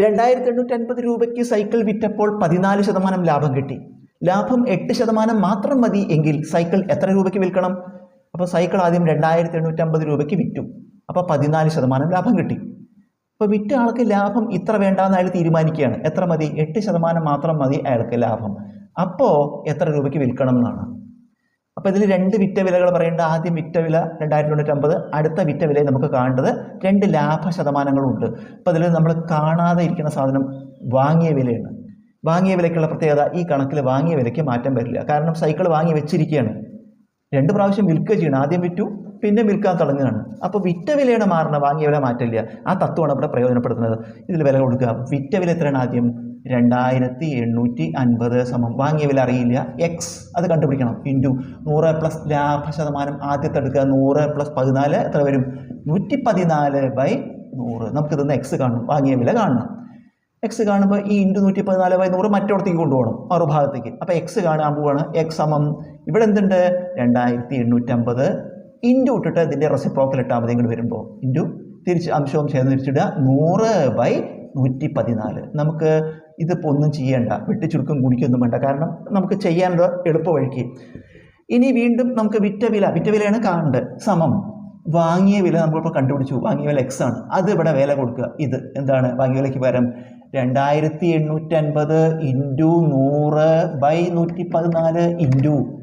രണ്ടായിരത്തി എണ്ണൂറ്റി അൻപത് രൂപയ്ക്ക് സൈക്കിൾ വിറ്റപ്പോൾ പതിനാല് ശതമാനം ലാഭം കിട്ടി. ലാഭം എട്ട് ശതമാനം മാത്രം മതി എങ്കിൽ സൈക്കിൾ എത്ര രൂപയ്ക്ക് വിൽക്കണം? അപ്പോൾ സൈക്കിൾ ആദ്യം രണ്ടായിരത്തി എണ്ണൂറ്റി അമ്പത് രൂപയ്ക്ക് വിറ്റു. അപ്പോൾ പതിനാല് ശതമാനം ലാഭം കിട്ടി. അപ്പോൾ വിറ്റ ആൾക്ക് ലാഭം ഇത്ര വേണ്ടാന്ന് അയാൾ തീരുമാനിക്കുകയാണ്. എത്ര മതി? എട്ട് ശതമാനം മാത്രം മതി അയാൾക്ക് ലാഭം. അപ്പോൾ എത്ര രൂപയ്ക്ക് വിൽക്കണം എന്നാണ്. അപ്പോൾ ഇതിൽ രണ്ട് വിറ്റ വിലകൾ പറയേണ്ട ആദ്യം വിറ്റ വില രണ്ടായിരത്തി തൊണ്ണൂറ്റമ്പത് അടുത്ത വിറ്റ വില നമുക്ക് കാണേണ്ടത് രണ്ട് ലാഭ ശതമാനങ്ങളും ഉണ്ട്. അപ്പോൾ അതിൽ നമ്മൾ കാണാതെ ഇരിക്കുന്ന സാധനം വാങ്ങിയ വിലയാണ്. വാങ്ങിയ വിലയ്ക്കുള്ള പ്രത്യേകത ഈ കണക്കിൽ വാങ്ങിയ വിലയ്ക്ക് മാറ്റം വരില്ല. കാരണം സൈക്കിൾ വാങ്ങി വെച്ചിരിക്കുകയാണ് രണ്ട് പ്രാവശ്യം വിൽക്കുക ചെയ്യണം ആദ്യം വിറ്റു പിന്നെ വിൽക്കാൻ തുടങ്ങുകയാണ്. അപ്പോൾ വിറ്റ വിലയുടെ മാറണ വാങ്ങിയ വില മാറ്റില്ല ആ തത്വമാണ് ഇവിടെ പ്രയോജനപ്പെടുത്തുന്നത്. ഇതിൽ വില കൊടുക്കുക. വിറ്റ വില എത്രയാണ് ആദ്യം? രണ്ടായിരത്തി എണ്ണൂറ്റി അൻപത് സമം. വാങ്ങിയ വില അറിയില്ല. എക്സ് അത് കണ്ടുപിടിക്കണം. ഇന്റു നൂറ് പ്ലസ് ലാഭ ശതമാനം ആദ്യത്തെ എടുക്കുക. നൂറ് പ്ലസ് പതിനാല് എത്ര വരും? നൂറ്റി പതിനാല് ബൈ നൂറ് നമുക്കിതൊന്ന് എക്സ് കാണണം. വാങ്ങിയ വില കാണണം. എക്സ് കാണുമ്പോൾ ഈ ഇന്റു നൂറ്റി പതിനാല് ബൈ നൂറ് മറ്റോടത്തേക്ക് കൊണ്ടുപോകണം. മറുഭാഗത്തേക്ക്. അപ്പോൾ എക്സ് കാണാൻ പോവാണ്. എക്സ് സമം. ഇവിടെ എന്തുണ്ട്? രണ്ടായിരത്തി എണ്ണൂറ്റമ്പത് ഇന്റു ഇട്ടിട്ട് ഇതിന്റെ റെസിപ്രോക്കൽ ഇട്ടാൽ മതി ഇങ്ങോട്ട് വരുമ്പോൾ ഇന്റു തിരിച്ച് അംശവും ചേർന്ന് തിരിച്ചിടുക. നൂറ് ബൈ നൂറ്റി പതിനാല് നമുക്ക് ഇതിപ്പോൾ ഒന്നും ചെയ്യേണ്ട. വെട്ടി ചുരുക്കം കുടിക്കൊന്നും വേണ്ട. കാരണം നമുക്ക് ചെയ്യാനുള്ള എളുപ്പ വഴിക്ക് ഇനി വീണ്ടും നമുക്ക് വിറ്റ വില. വിറ്റ വിലയാണ് കാണേണ്ടത്. സമം. വാങ്ങിയ വില നമ്മളിപ്പോൾ കണ്ടുപിടിച്ചു. വാങ്ങിയ വില എക്സ് ആണ്. അത് ഇവിടെ വില കൊടുക്കുക. ഇത് എന്താണ്? വാങ്ങിയ വിലയ്ക്ക് പകരം രണ്ടായിരത്തി എണ്ണൂറ്റൻപത് ഇന്റു നൂറ് ബൈ നൂറ്റി പതിനാല് ഇന്റു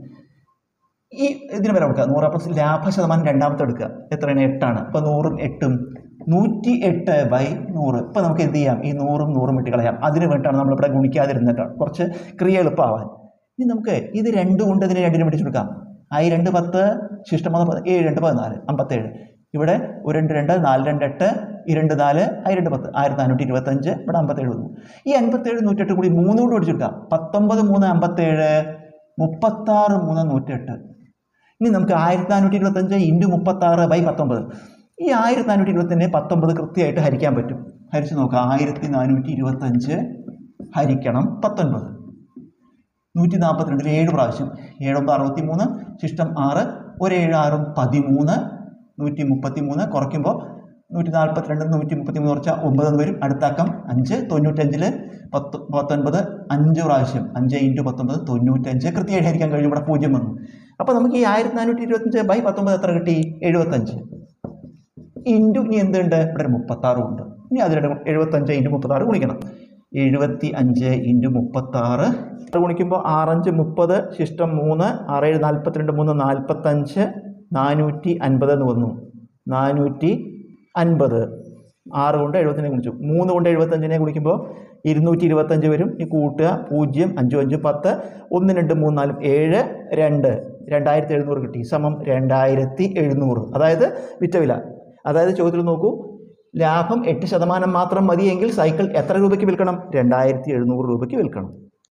ഈ ഇതിന് വില കൊടുക്കുക. നൂറ് പ്ലസ് ലാഭ ശതമാനം രണ്ടാമത്തെ എടുക്കുക എത്രയാണ്? എട്ടാണ്. അപ്പോൾ നൂറും എട്ടും. നൂറ്റി എട്ട് ബൈ നൂറ്. ഇപ്പം നമുക്ക് എന്ത് ചെയ്യാം? ഈ നൂറും നൂറും വിട്ട് കളയാം. അതിന് വേണ്ടിയിട്ടാണ് നമ്മളിവിടെ ഗുണിക്കാതിരുന്നിട്ടാണ് കുറച്ച് ക്രിയ എളുപ്പമാവാൻ. ഇനി നമുക്ക് ഇത് രണ്ടും കൊണ്ട് ഇതിനെ രണ്ടിനും പിടിച്ചു കൊടുക്കാം ഐ രണ്ട് പത്ത് ശിഷ്ടം പത്ത് ഏഴ് രണ്ട് പതിനാല് അമ്പത്തേഴ്. ഇവിടെ ഒരു രണ്ട് രണ്ട് നാല് രണ്ട് എട്ട് ഈ രണ്ട് നാല് ആയി രണ്ട് പത്ത്. ആയിരത്തി നാനൂറ്റി ഇരുപത്തഞ്ച് ഇവിടെ അമ്പത്തേഴ് വന്നു. ഈ അൻപത്തേഴ് നൂറ്റെട്ട് കൂടി മൂന്നും കൂടി പിടിച്ചെടുക്കാം പത്തൊമ്പത് മൂന്ന് അമ്പത്തേഴ് മുപ്പത്താറ് മൂന്ന് നൂറ്റെട്ട്. ഇനി നമുക്ക് ആയിരത്തി നാനൂറ്റി ഇരുപത്തഞ്ച് ഇന്റു മുപ്പത്താറ് ബൈ പത്തൊമ്പത്. ഈ ആയിരത്തി നാനൂറ്റി ഇരുപത്തഞ്ച് പത്തൊമ്പത് കൃത്യമായിട്ട് ഹരിക്കാൻ പറ്റും. ഹരിച്ച് നോക്കാം ആയിരത്തി നാനൂറ്റി ഇരുപത്തഞ്ച് ഹരിക്കണം പത്തൊൻപത്. നൂറ്റി നാൽപ്പത്തിരണ്ടിൽ ഏഴ് പ്രാവശ്യം. ഏഴൊമ്പത് അറുപത്തി മൂന്ന് ശിഷ്ടം ആറ് ഒരു ഏഴ് ആറും പതിമൂന്ന് നൂറ്റി മുപ്പത്തി മൂന്ന് കുറയ്ക്കുമ്പോൾ നൂറ്റി നാൽപ്പത്തിരണ്ട് നൂറ്റി മുപ്പത്തി മൂന്ന് കുറച്ചാൽ ഒമ്പതെന്ന് വരും അടുത്താക്കം അഞ്ച് തൊണ്ണൂറ്റഞ്ചിൽ പത്ത് പത്തൊൻപത് അഞ്ച് പ്രാവശ്യം. അഞ്ച് ഇന്റു പത്തൊമ്പത് തൊണ്ണൂറ്റഞ്ച് കൃത്യമായിട്ട് ഹരിക്കാൻ കഴിയും. ഇവിടെ പൂജ്യം വന്നു. അപ്പോൾ നമുക്ക് ഈ ആയിരത്തി നാനൂറ്റി ഇരുപത്തഞ്ച് ബൈ പത്തൊമ്പത് എത്ര കിട്ടി? എഴുപത്തഞ്ച് ഇന്റു ഇനി എന്തുണ്ട്? ഇവിടെ ഒരു മുപ്പത്താറും ഉണ്ട്. ഇനി അതിലൂടെ എഴുപത്തഞ്ച് ഇന്റു മുപ്പത്താറ് ഗുണിക്കണം. എഴുപത്തി അഞ്ച് ഇന്റു മുപ്പത്താറ് ഗുണിക്കുമ്പോൾ ആറഞ്ച് മുപ്പത് ശിഷ്ടം മൂന്ന് ആറേഴ് നാൽപ്പത്തിരണ്ട് മൂന്ന് നാൽപ്പത്തഞ്ച് നാനൂറ്റി അൻപത് എന്ന് വന്നു. നാനൂറ്റി അൻപത്. ആറ് കൊണ്ട് എഴുപത്തിനെ ഗുണിച്ചു. മൂന്ന് കൊണ്ട് എഴുപത്തഞ്ചിനെ ഗുണിക്കുമ്പോൾ ഇരുന്നൂറ്റി ഇരുപത്തഞ്ച് വരും. ഈ കൂട്ടുക പൂജ്യം അഞ്ചും അഞ്ചും പത്ത് ഒന്ന് രണ്ട് മൂന്ന് നാലും ഏഴ് രണ്ട്. രണ്ടായിരത്തി എഴുന്നൂറ് കിട്ടി. സമം രണ്ടായിരത്തി എഴുന്നൂറ് അതായത് വിറ്റ വില. അതായത് ചോദ്യത്തിൽ നോക്കൂ. ലാഭം എട്ട് ശതമാനം മാത്രം മതിയെങ്കിൽ സൈക്കിൾ എത്ര രൂപയ്ക്ക് വിൽക്കണം? രണ്ടായിരത്തി എഴുന്നൂറ് രൂപയ്ക്ക് വിൽക്കണം.